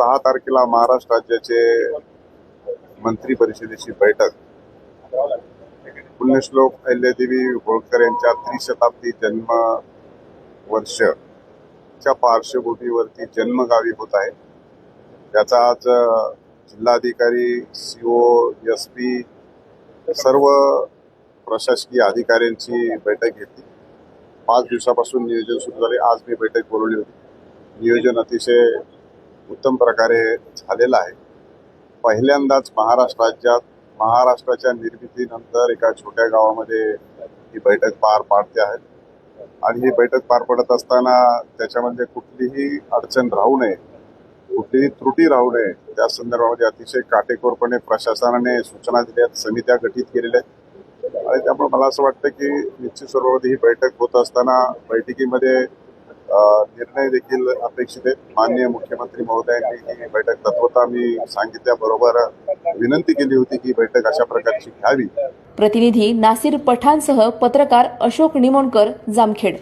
सहा तारखेला महाराष्ट्र राज्याचे मंत्री परिषदेची बैठक. पुण्यश्लोक अहिल्यादेवी होळकर यांच्या त्रिशताब्दी जन्म वर्षच्या पार्श्वभूमीवरती जन्मगावी होत आहे. त्याचा आज जिल्हाधिकारी सीओ एस पी सर्व प्रशासकीय अधिकाऱ्यांची बैठक घेतली. पाच दिवसापासून नियोजन सुरू झाले. आज मी बैठक बोलवली होती. नियोजन अतिशय उत्तम प्रकारे झालेला आहे. पहिल्यांदाच महाराष्ट्र राज्यात महाराष्ट्राच्या निर्मितीनंतर एका छोट्या गावामध्ये ही बैठक पार पाडते आहे. आणि ही बैठक पार पडत असताना त्याच्यामध्ये कुठलीही अडचण राहू नये कुठलीही त्रुटी राहू नये त्या संदर्भामध्ये अतिशय काटेकोरपणे प्रशासनाने सूचना दिल्या आहेत समित्या गठीत केलेल्या आहेत. आणि त्यामुळे मला असं वाटतं की निश्चित स्वरूपामध्ये ही बैठक होत असताना बैठकीमध्ये निर्णय देखील अपेक्षित आहेत. माननीय मुख्यमंत्री महोदयांनी ही बैठक तत्वता मी सांगितल्याबरोबर विनंती केली होती की बैठक अशा प्रकारची घ्यावी. प्रतिनिधी नासिर पठाणसह पत्रकार अशोक निमोणकर जामखेड.